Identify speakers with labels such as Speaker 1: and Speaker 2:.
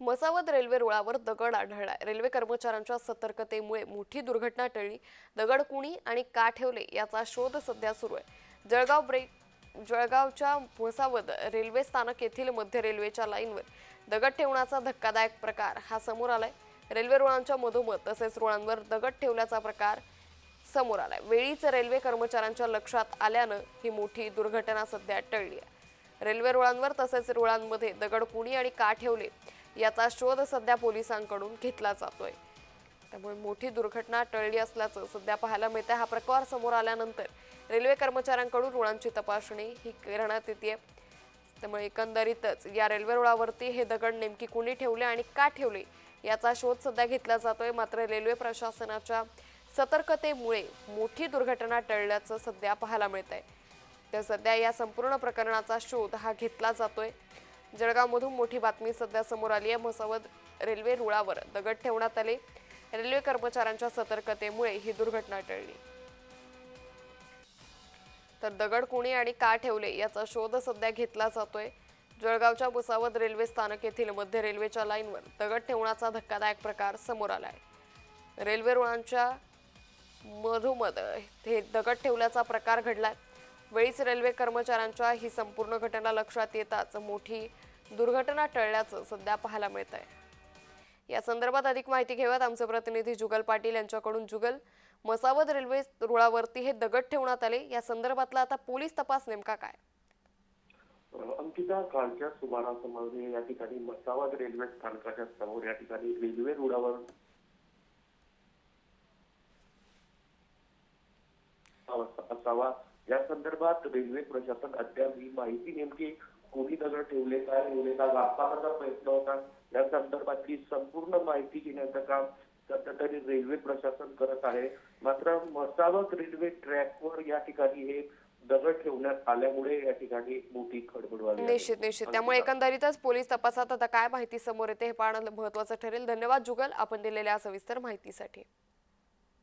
Speaker 1: मसावद railway रुळावर दगड आढळला रेल्वे कर्मचाऱ्यांच्या सतर्कतेमुळे मोठी दुर्घटना टळली. दगड कुणी आणि का ठेवले याचा शोध सध्या सुरू आहे. जळगाव ब्रेक जळगावच्या मसावद रेल्वे स्थानक येथील मध्य रेल्वेच्या लाईनवर दगड ठेवण्याचा धक्कादायक प्रकार हा समोर आलाय. रेल्वे रुळांच्या मधोमध तसेच रुळांवर दगड ठेवल्याचा प्रकार समोर आलाय. वेळीच रेल्वे कर्मचाऱ्यांच्या लक्षात आल्यानं ही मोठी दुर्घटना सध्या टळली आहे. रेल्वे रुळांवर तसेच रुळांमध्ये दगड कुणी आणि का ठेवले याचा शोध सध्या पोलिसांकडून घेतला जातोय. त्यामुळे मोठी दुर्घटना टळली असल्याचं सध्या पाहायला मिळतं हा प्रकार समोर आल्यानंतर रेल्वे कर्मचाऱ्यांकडून रुळांची तपासणी ही करण्यात येते त्यामुळे एकंदरीतच या रेल्वे रुळावरती हे दगड नेमकी कुणी ठेवले आणि का ठेवले याचा शोध सध्या घेतला जातोय. मात्र रेल्वे प्रशासनाच्या सतर्कतेमुळे मोठी दुर्घटना टळल्याचं सध्या पाहायला मिळत आहे तर सध्या या संपूर्ण प्रकरणाचा शोध हा घेतला जातोय. जळगावमधून मोठी बातमी सध्या समोर आली आहे. म्हसावद रेल्वे रुळावर दगड ठेवण्यात आले. रेल्वे कर्मचाऱ्यांच्या सतर्कतेमुळे ही दुर्घटना टळली. तर दगड कोणी आणि का ठेवले याचा शोध सध्या घेतला जातोय. जळगावच्या भुसावद रेल्वे स्थानक येथील मध्य रेल्वेच्या लाईनवर दगड ठेवण्याचा धक्कादायक प्रकार समोर आलाय. रेल्वे रुळांच्या मधोमध हे दगड ठेवल्याचा प्रकार घडलाय. वेळीच रेल्वे कर्मचाऱ्यांच्या ही संपूर्ण घटना लक्षात येताच मोठी दुर्घटना टळल्याचं सध्या पाहायला मिळत आहे या संदर्भात अधिक माहिती घेऊयात आमचे प्रतिनिधी जुगल पाटील यांच्याकडून. जुगल मसावद रेल्वे रुळावरती हे दगड ठेवण्यात आले. या संदर्भातला आता पोलीस तपास नेमका काय?
Speaker 2: अंकिता कालच्या सुमारासमध्ये या ठिकाणी मसावद रेल्वे स्थानकाच्या समोर या ठिकाणी रेल्वे रुळावर असावा या संदर्भात रेल्वे प्रशासन अद्याप ही माहिती नेमकी कोणी दगड ठेवले काय ठेवले का वाचपाचा प्रयत्न होता या संदर्भातली संपूर्ण माहिती घेण्याचं काम सध्या तरी रेल्वे प्रशासन करत आहे. मात्र मसावत रेल्वे ट्रॅकवर या ठिकाणी हे दगड ठेवण्यात आल्यामुळे या ठिकाणी मोठी खडबड.
Speaker 1: निश्चित निश्चित. त्यामुळे एकंदरीतच पोलीस तपासात आता काय माहिती समोर येते हे पाहणं महत्वाचं ठरेल. धन्यवाद जुगल. आपण दिलेल्या सविस्तर माहितीसाठी.